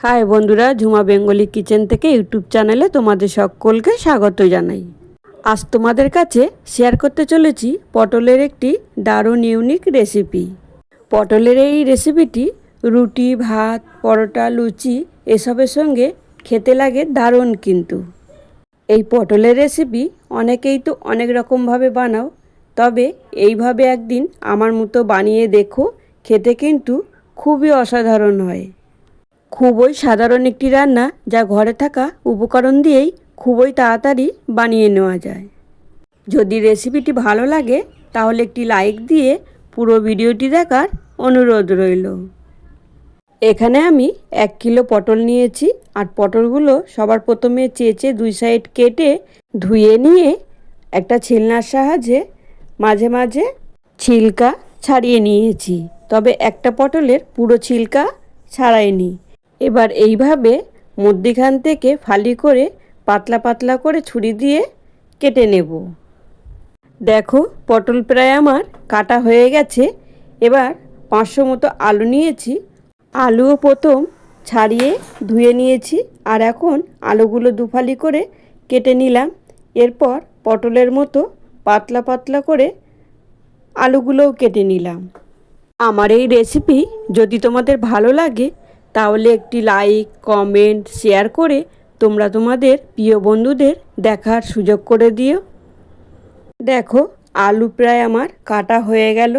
High বন্ধুরা, Jhuma Bengali kitchen থেকে YouTube চ্যানেলে তোমাদের সকলকে স্বাগত জানাই। আজ তোমাদের কাছে শেয়ার করতে চলেছি পটলের একটি দারুণ ইউনিক রেসিপি। পটলের এই রেসিপিটি রুটি, ভাত, পরোটা, লুচি এসবের সঙ্গে খেতে লাগে দারুণ কিন্তু। এই পটলের রেসিপি অনেকেই তো অনেক রকমভাবে বানাও, তবে এইভাবে একদিন আমার মতো বানিয়ে দেখো, খেতে কিন্তু খুবই অসাধারণ হয়। খুবই সাধারণ একটি রান্না যা ঘরে থাকা উপকরণ দিয়েই খুবই তাড়াতাড়ি বানিয়ে নেওয়া যায়। যদি রেসিপিটি ভালো লাগে, তাহলে একটি লাইক দিয়ে পুরো ভিডিওটি দেখার অনুরোধ রইল। এখানে আমি এক কিলো পটল নিয়েছি, আর পটলগুলো সবার প্রথমে চেঁচে দুই সাইড কেটে ধুয়ে নিয়ে একটা ছিলনার সাহায্যে মাঝে মাঝে ছিলকা ছাড়িয়ে নিয়েছি। তবে একটা পটলের পুরো ছিলকা ছাড়াইনি। এবার এইভাবে মধ্যিখান থেকে ফালি করে পাতলা পাতলা করে ছুরি দিয়ে কেটে নেব। দেখো, পটল প্রায় আমার কাটা হয়ে গেছে। এবার পাঁচশো মতো আলু নিয়েছি। আলুও প্রথম ছাড়িয়ে ধুয়ে নিয়েছি আর এখন আলুগুলো দুফালি করে কেটে নিলাম। এরপর পটলের মতো পাতলা পাতলা করে আলুগুলোও কেটে নিলাম। আমার এই রেসিপি যদি তোমাদের ভালো লাগে তাহলে একটি লাইক কমেন্ট শেয়ার করে তোমরা তোমাদের প্রিয় বন্ধুদের দেখার সুযোগ করে দিও। দেখো, আলু প্রায় আমার কাটা হয়ে গেল।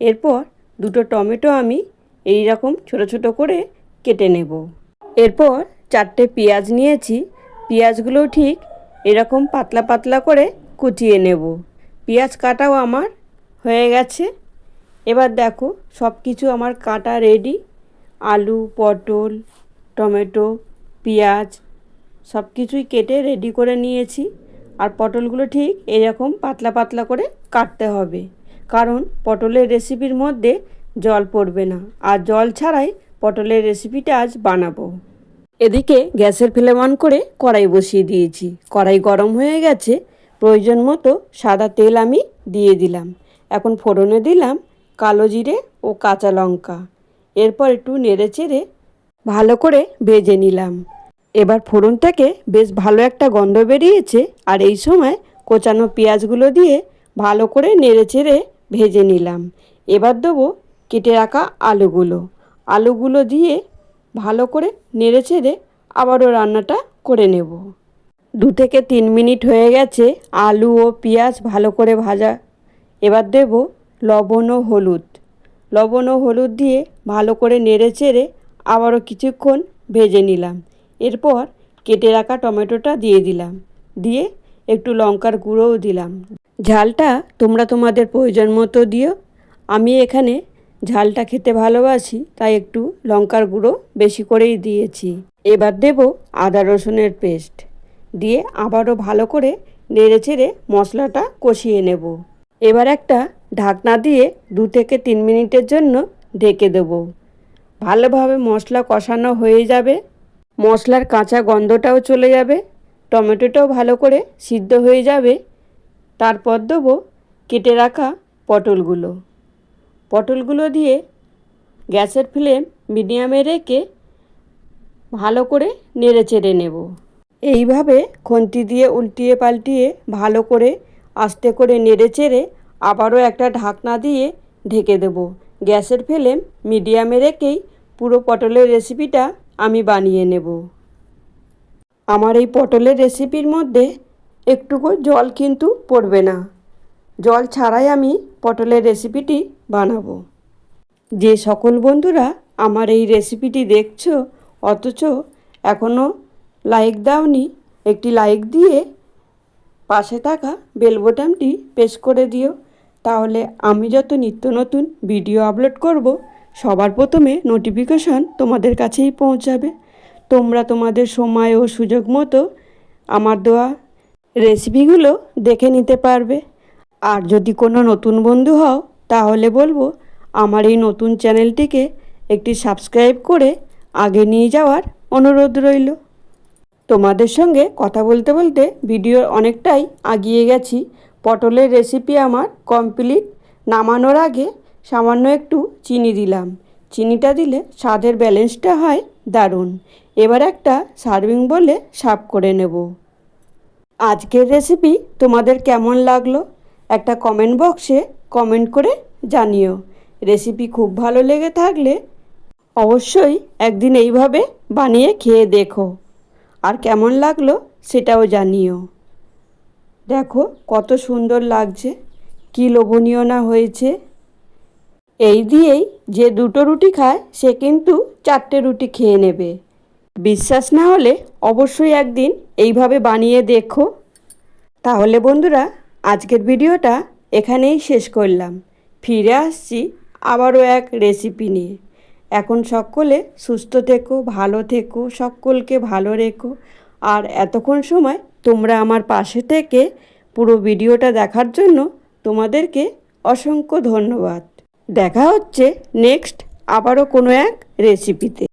এরপর দুটো টমেটো আমি এই রকম ছোটো ছোটো করে কেটে নেব। এরপর চারটে পেঁয়াজ নিয়েছি। পেঁয়াজগুলো ঠিক এরকম পাতলা পাতলা করে কুচিয়ে নেব। পেঁয়াজ কাটাও আমার হয়ে গেছে। এবার দেখো সব কিছু আমার কাটা রেডি আলু, পটল, টমেটো, পেঁয়াজ সব কিছুই কেটে রেডি করে নিয়েছি। আর পটলগুলো ঠিক এরকম পাতলা পাতলা করে কাটতে হবে। কারণ পটলের রেসিপির মধ্যে জল পড়বে না। আর জল ছাড়াই পটলের রেসিপিটা আজ বানাবো। এদিকে গ্যাসের ফ্লেম অন করে কড়াই বসিয়ে দিয়েছি। কড়াই গরম হয়ে গেছে। প্রয়োজন মতো সাদা তেল আমি দিয়ে দিলাম। এখন ফোড়নে দিলাম কালো জিরে ও কাঁচা লঙ্কা। এরপর একটু নেড়ে চেড়ে ভালো করে ভেজে নিলাম। এবার ফোড়ন থেকে বেশ ভালো একটা গন্ধ বেরিয়েছে আর এই সময় কোচানো পেঁয়াজগুলো দিয়ে ভালো করে নেড়ে চেড়ে ভেজে নিলাম। এবার দেবো কেটে রাখা আলুগুলো। আলুগুলো দিয়ে ভালো করে নেড়ে চেড়ে আবারও রান্নাটা করে নেব। দু থেকে তিন মিনিট হয়ে গেছে আলু ও পেঁয়াজ ভালো করে ভাজা। এবার দেব লবণ ও হলুদ। লবণ ও হলুদ দিয়ে ভালো করে নেড়ে চেড়ে আবারও কিছুক্ষণ ভেজে নিলাম। এরপর কেটে রাখা টমেটোটা দিয়ে দিলাম। দিয়ে একটু লঙ্কার গুঁড়োও দিলাম। ঝালটা তোমরা তোমাদের প্রয়োজন মতো দিও। আমি এখানে ঝালটা খেতে ভালোবাসি, তাই একটু লঙ্কার গুঁড়ো বেশি করেই দিয়েছি। এবার দেব আদা রসুনের পেস্ট। দিয়ে আবারও ভালো করে নেড়ে চেড়ে মশলাটা কষিয়ে নেব। এবার একটা ঢাকনা দিয়ে দু থেকে তিন মিনিটের জন্য ঢেকে দেব। ভালোভাবে মশলা কষানো হয়ে যাবে। মশলার কাঁচা গন্ধটাও চলে যাবে। টমেটোটাও ভালো করে সিদ্ধ হয়ে যাবে। তারপর দেবো কেটে রাখা পটলগুলো। পটলগুলো দিয়ে গ্যাসের ফ্লেম মিডিয়ামে রেখে ভালো করে নেড়ে চেড়ে নেব। এইভাবে খন্তি দিয়ে উল্টিয়ে পাল্টিয়ে ভালো করে আস্তে করে নেড়ে চেড়ে আবারও একটা ঢাকনা দিয়ে ঢেকে দেবো। গ্যাসের ফ্লেম মিডিয়ামে রেখেই পুরো পটলের রেসিপিটা আমি বানিয়ে নেব। আমার এই পটলের রেসিপির মধ্যে একটুকু জল কিন্তু পড়বে না। জল ছাড়াই আমি পটলের রেসিপিটি বানাবো। যে সকল বন্ধুরা আমার এই রেসিপিটি দেখছ, অথচ এখনও লাইক দাওনি, একটি লাইক দিয়ে পাশে থাকা বেল বোতামটি প্রেস করে দিও। তাহলে আমি যত নিত্য নতুন ভিডিও আপলোড করব, সবার প্রথমে নোটিফিকেশন তোমাদের কাছেই পৌঁছাবে। তোমরা তোমাদের সময় ও সুযোগ মতো আমার দেওয়া রেসিপিগুলো দেখে নিতে পারবে। আর যদি কোনো নতুন বন্ধু হও, তাহলে বলব আমার এই নতুন চ্যানেলটিকে একটি সাবস্ক্রাইব করে আগে নিয়ে যাওয়ার অনুরোধ রইল। তোমাদের সঙ্গে কথা বলতে বলতে ভিডিওর অনেকটাই আগিয়ে গেছি। পটলের রেসিপি আমার কমপ্লিট নামানোর আগে সামান্য একটু চিনি দিলাম। চিনিটা দিলে স্বাদের ব্যালেন্সটা হয় দারুণ। এবার একটা সার্ভিং বলে সার্ভ করে নেব। আজকের রেসিপি তোমাদের কেমন লাগল? একটা কমেন্ট বক্সে কমেন্ট করে জানিও। রেসিপি খুব ভালো লেগে থাকলে অবশ্যই একদিন এইভাবে বানিয়ে খেয়ে দেখো। আর কেমন লাগল সেটাও জানিও। দেখো, কত সুন্দর লাগছে, কি লোভনীয় না হয়েছে। এই দিয়েই যে দুটো রুটি খায়, সে কিন্তু চারটে রুটি খেয়ে নেবে। বিশ্বাস না হলে অবশ্যই একদিন এইভাবে বানিয়ে দেখো। তাহলে বন্ধুরা, আজকের ভিডিওটা এখানেই শেষ করলাম। ফিরে আসছি আবারও এক রেসিপি নিয়ে। এখন সকলে সুস্থ থেকো, ভালো থেকো, সকলকে ভালো রেখো। আর এতক্ষণ সময় তোমরা আমার পাশে থেকে পুরো ভিডিওটা দেখার জন্য তোমাদেরকে অসংখ্য ধন্যবাদ। দেখা হচ্ছে নেক্সট আবারও কোনো এক রেসিপিতে